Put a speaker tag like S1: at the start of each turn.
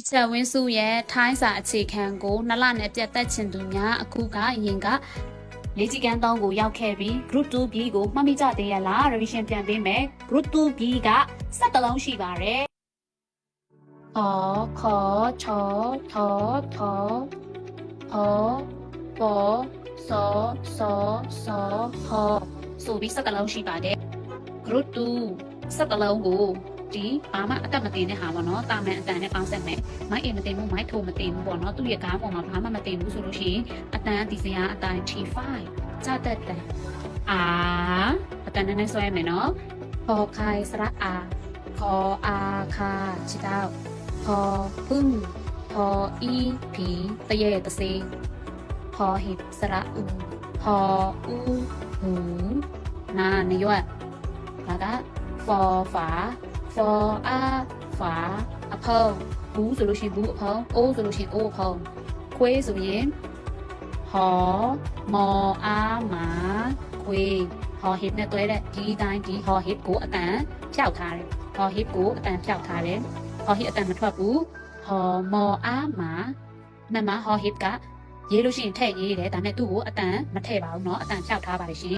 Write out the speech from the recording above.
S1: အချက်ဝင်းစုရဲ့ထိုင်းစာအခြေခံကိုနှစ်လနဲ့ပြတ်သက်ချင်သူများအခုကအရင်ကလေ့ကျင့်ခန်းတောင်းကိုရောက်ခဲ့ပြီး group 2B ကိုမှတ်မိကြသေးရလား revision ပြန်ပေးမယ် group 2B က7လုံးရှိပါတယ်။အော်ခေါ်ချောထောထောအော်ပေါ်စောစောစောဟောဆိုပြီး7လုံးရှိပါတယ်။ group 2 7လုံးကို ဒီဘာမှအတက်မတင်တဲ့ဟာပေါ့နော်တာမန်အတန်နဲ့ပေါင်းဆက်မယ်မိုက်အိမ်မတင်ဘူးမိုက်ထိုမတင်ဘူးပေါ့နော်သူ့ရဲ့ကားပေါ်မှာဘာမှမတင်ဘူးဆိုလို့ရှိရင်အတန်ဒီစရာအတိုင်း T5 စတက်တန်အာအတန်နဲ့ဆွဲမယ်နော်ခေါ်ခိုင်စရအာခေါ်အာခါချစ်တော့ခေါ်ပึ้งခေါ်အီပီတရဲ့တစေခေါ်ဟိစရအူခေါ်ဦးဟူနာနရွတ်ဒါက for ฝา for อาฝาအဖုံဘူးဆိုလို့ရှိရင်ဘူးအဖုံအိုးဆိုလို့ရှိရင်အိုးအဖုံခွေးဆိုရင်ဟောမောအာမာခွေးဟောဟစ်နဲ့တွဲတဲ့ဒီတိုင်းဒီဟောဟစ်ကိုအတန်ဖြောက်ထားတယ်ဟောဟစ်ကိုအတန်ဖြောက်ထားတယ်ဟောဟစ်အတန်မထွက်ဘူးဟောမောအာမာနမဟောဟစ်ကရေးလို့ရှိရင်ထည့်ရေးတယ်ဒါနဲ့သူ့ကိုအတန်မထည့်ပါဘူးเนาะအတန်ဖြောက်ထားပါတယ်ရှင်